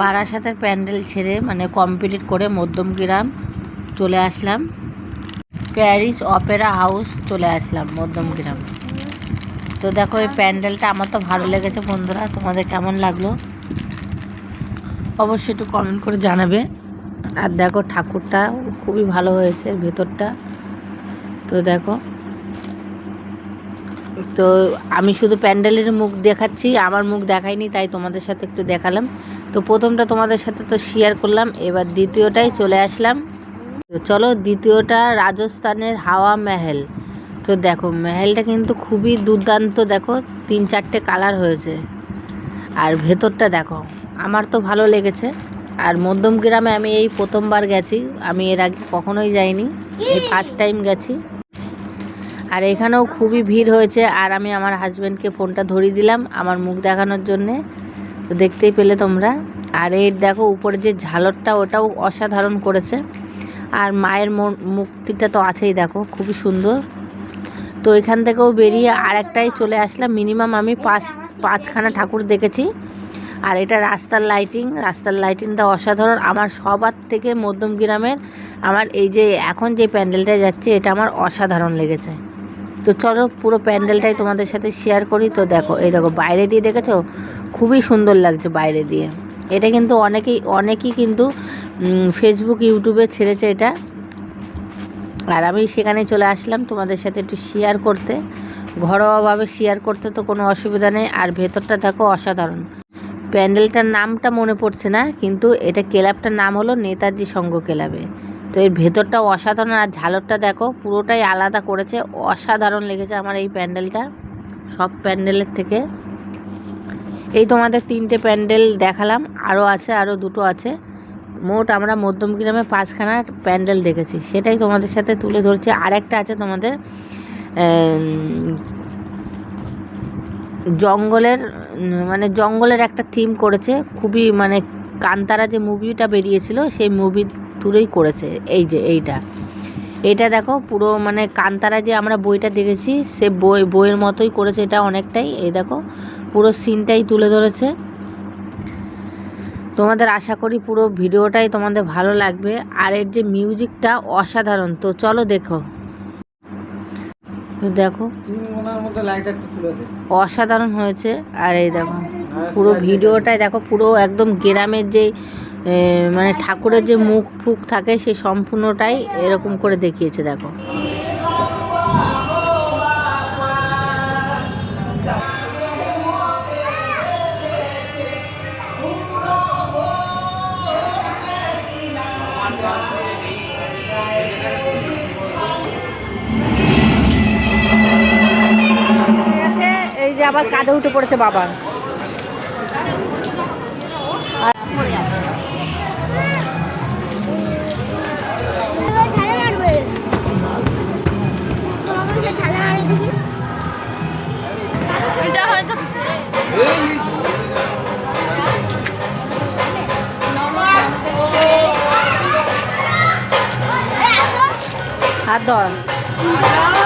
বারাসাতের প্যান্ডেল ছেড়ে মানে কমপ্লিট করে মধ্যমগ্রাম চলে আসলাম। প্যারিস অপেরা হাউস চলে আসলাম মধ্যমগ্রাম তো দেখো, এই প্যান্ডেলটা আমার তো ভালো লেগেছে বন্ধুরা। তোমাদের কেমন লাগল? অবশ্যই একটু কমেন্ট করে জানাবে। আর দেখো, ঠাকুরটা খুবই ভালো হয়েছে ভেতরটা। তো দেখো তো আমি শুধু প্যান্ডেলের মুখ দেখাচ্ছি, আমার মুখ দেখাইনি তাই তোমাদের সাথে একটু দেখালাম। তো প্রথমটা তোমাদের সাথে তো শেয়ার করলাম, এবার দ্বিতীয়টাই চলে আসলাম। চলো দ্বিতীয়টা, রাজস্থানের হাওয়া মেহেল। তো দেখো, মেহেলটা কিন্তু খুবই দুর্দান্ত, দেখো, তিন চারটে কালার হয়েছে। আর ভেতরটা দেখো, আমার তো ভালো লেগেছে। আর মধ্যম গ্রামে আমি এই প্রথমবার গেছি, আমি এর আগে কখনোই যাইনি, এই ফার্স্ট টাইম গেছি। আর এখানেও খুবই ভিড় হয়েছে, আর আমি আমার হাজব্যান্ডকে ফোনটা ধরিয়ে দিলাম আমার মুখ দেখানোর জন্যে। তো দেখতেই পেলে তোমরা। আর এর দেখো, উপরে যে ঝালরটা, ওটাও অসাধারণ করেছে। আর মায়ের মূর্তিটা তো আছেই দেখো, খুবই সুন্দর। তো এখান থেকেও বেরিয়ে আর একটাই চলে আসলাম। মিনিমাম আমি পাঁচ, পাঁচখানা ঠাকুর দেখেছি। আর এটা রাস্তার লাইটিং রাস্তার লাইটিংটা অসাধারণ। আমার সবার থেকে মধ্যম গ্রামের আমার এই যে এখন যে প্যান্ডেলটা যাচ্ছে, এটা আমার অসাধারণ লেগেছে। তো চলো পুরো প্যান্ডেলটাই তোমাদের সাথে শেয়ার করি। তো দেখো, এই দেখো, বাইরে দিয়ে দেখেছ? খুবই সুন্দর লাগছে বাইরে দিয়ে। এটা কিন্তু অনেকেই অনেকেই কিন্তু ফেসবুক ইউটিউবে ছেড়েছে এটা। আর আমি সেখানে চলে আসলাম তোমাদের সাথে একটু শেয়ার করতে। ঘরোয়াভাবে শেয়ার করতে তো কোনো অসুবিধা নেই। আর ভেতরটা দেখো অসাধারণ। প্যান্ডেলটার নামটা মনে পড়ছে না, কিন্তু এটা ক্লাবটার নাম হলো নেতাজি সংঘ ক্লাবে। তো এর ভেতরটা অসাধারণ আর ঝালরটা দেখো, পুরোটাই আলাদা করেছে। অসাধারণ লেগেছে আমার এই প্যান্ডেলটা, সব প্যান্ডেলের থেকে। এই তোমাদের তিনটে প্যান্ডেল দেখালাম আরও আছে আরও দুটো আছে। মোট আমরা মধ্যমগ্রামে পাঁচখানা প্যান্ডেল দেখেছি, সেটাই তোমাদের সাথে তুলে ধরছি। আরেকটা আছে তোমাদের জঙ্গলের মানে জঙ্গলের একটা থিম করেছে। খুবই মানে কান্তারা যে মুভিটা বেরিয়েছিল, সেই মুভি থ্রুই করেছে এই যে এইটা। এটা দেখো পুরো মানে কান্তারা যে আমরা বইটা দেখেছি সে বই বইয়ের মতোই করেছে এটা অনেকটাই। এই দেখো পুরো সিনটাই তুলে ধরেছে। তোমাদের আশা করি পুরো ভিডিওটাই তোমাদের ভালো লাগবে। আর এর যে মিউজিকটা অসাধারণ তো চলো দেখো। তো দেখো অসাধারণ হয়েছে। আর এই দেখো পুরো ভিডিওটাই দেখো পুরো একদম গ্রামের যে এ, মানে ঠাকুরের যে মুখ ফুক থাকে সে সম্পূর্ণটাই এরকম করে দেখিয়েছে, দেখো। এই যে আবার কাঁধে উঠে পড়েছে বাবা। Adoro.